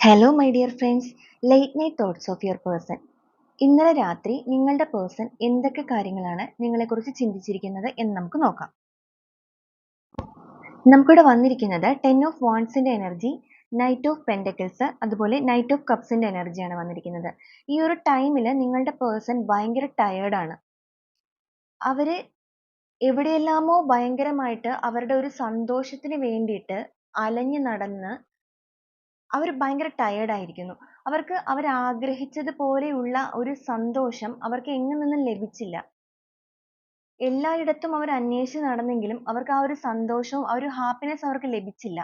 Hello my dear friends late night thoughts of your person ഇന്നലെ രാത്രി നിങ്ങളുടെ person എന്തൊക്കെ കാര്യങ്ങളാണ് നിങ്ങളെക്കുറിച്ച് ചിന്തിച്ചിരിക്കുന്നത് എന്ന് നമുക്ക് നോക്കാം. നമുക്കിവിടെ വന്നിരിക്കുന്നത് ടെൻ ഓഫ് വാൺസിന്റെ എനർജി നൈറ്റ് ഓഫ് പെൻഡക്കിൾസ് അതുപോലെ നൈറ്റ് ഓഫ് കപ്സിന്റെ എനർജിയാണ് വന്നിരിക്കുന്നത്. ഈ ഒരു ടൈമിൽ നിങ്ങളുടെ പേഴ്സൺ ഭയങ്കര ടയേർഡാണ് അവർ എവിടെയെല്ലാമോ ഭയങ്കരമായിട്ട് അവരുടെ ഒരു സന്തോഷത്തിന് വേണ്ടിയിട്ട് അലഞ്ഞു നടന്ന് അവർ ഭയങ്കര ടയേർഡ് ആയിരിക്കുന്നു. അവർക്ക് അവർ ആഗ്രഹിച്ചതുപോലെയുള്ള ഒരു സന്തോഷം അവർക്ക് എങ്ങും നിന്നും ലഭിച്ചില്ല. എല്ലായിടത്തും അവർ അന്വേഷിച്ച് നടന്നെങ്കിലും അവർക്ക് ആ ഒരു സന്തോഷവും ആ ഒരു ഹാപ്പിനെസ് അവർക്ക് ലഭിച്ചില്ല.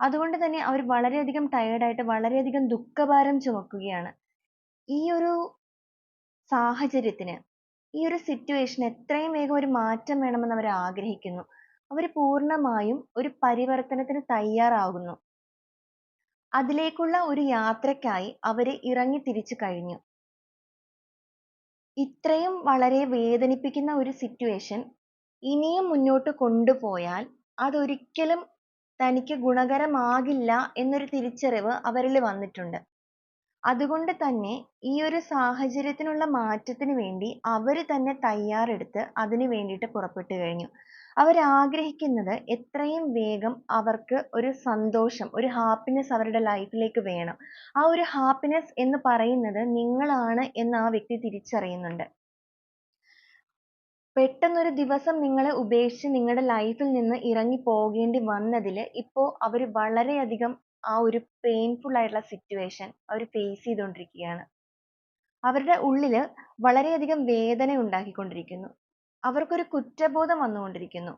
അതുകൊണ്ട് തന്നെ അവർ വളരെയധികം ടയേർഡ് ആയിട്ട് വളരെയധികം ദുഃഖഭാരം ചുമക്കുകയാണ്. ഈ ഒരു സാഹചര്യത്തിന് ഈ ഒരു സിറ്റുവേഷൻ എത്രയും വേഗം ഒരു മാറ്റം വേണമെന്ന് അവർ ആഗ്രഹിക്കുന്നു. അവർ പൂർണമായും ഒരു പരിവർത്തനത്തിന് തയ്യാറാകുന്നു. അതിലേക്കുള്ള ഒരു യാത്രയ്ക്കായി അവർ ഇറങ്ങി തിരിച്ചു കഴിഞ്ഞു. ഇത്രയും വളരെ വേദനിപ്പിക്കുന്ന ഒരു സിറ്റുവേഷൻ ഇനിയും മുന്നോട്ട് കൊണ്ടുപോയാൽ അതൊരിക്കലും തനിക്ക് ഗുണകരമാകില്ല എന്നൊരു തിരിച്ചറിവ് അവരിൽ വന്നിട്ടുണ്ട്. അതുകൊണ്ട് തന്നെ ഈ ഒരു സാഹചര്യത്തിനുള്ള മാറ്റത്തിന് വേണ്ടി അവർ തന്നെ തയ്യാറെടുത്ത് അതിന് വേണ്ടിയിട്ട് പുറപ്പെട്ടു കഴിഞ്ഞു. അവർ ആഗ്രഹിക്കുന്നത് എത്രയും വേഗം അവർക്ക് ഒരു സന്തോഷം ഒരു ഹാപ്പിനെസ് അവരുടെ ലൈഫിലേക്ക് വേണം. ആ ഒരു ഹാപ്പിനെസ് എന്ന് പറയുന്നത് നിങ്ങളാണ് എന്ന് ആ വ്യക്തി തിരിച്ചറിയുന്നുണ്ട്. പെട്ടെന്നൊരു ദിവസം നിങ്ങളെ ഉപേക്ഷിച്ച് നിങ്ങളുടെ ലൈഫിൽ നിന്ന് ഇറങ്ങി പോകേണ്ടി വന്നതിൽ ഇപ്പോൾ അവർ വളരെയധികം ആ ഒരു പെയിൻഫുൾ ആയിട്ടുള്ള സിറ്റുവേഷൻ അവർ ഫേസ് ചെയ്തുകൊണ്ടിരിക്കുകയാണ്. അവരുടെ ഉള്ളിൽ വളരെയധികം വേദന ഉണ്ടാക്കിക്കൊണ്ടിരിക്കുന്നു. അവർക്കൊരു കുറ്റബോധം വന്നുകൊണ്ടിരിക്കുന്നു.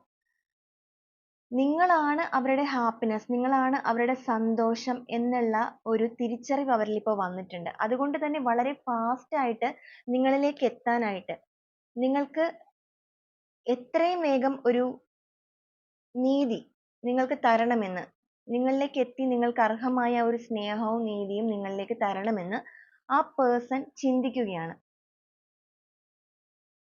നിങ്ങളാണ് അവരുടെ ഹാപ്പിനെസ് നിങ്ങളാണ് അവരുടെ സന്തോഷം എന്നുള്ള ഒരു തിരിച്ചറിവ് അവരിൽ ഇപ്പോൾ വന്നിട്ടുണ്ട്. അതുകൊണ്ട് തന്നെ വളരെ ഫാസ്റ്റായിട്ട് നിങ്ങളിലേക്ക് എത്താനായിട്ട് നിങ്ങൾക്ക് എത്രയും വേഗം ഒരു നീതി നിങ്ങൾക്ക് തരണമെന്ന് നിങ്ങളിലേക്ക് എത്തി നിങ്ങൾക്ക് അർഹമായ ഒരു സ്നേഹവും നീതിയും നിങ്ങളിലേക്ക് തരണമെന്ന് ആ പേഴ്സൺ ചിന്തിക്കുകയാണ്.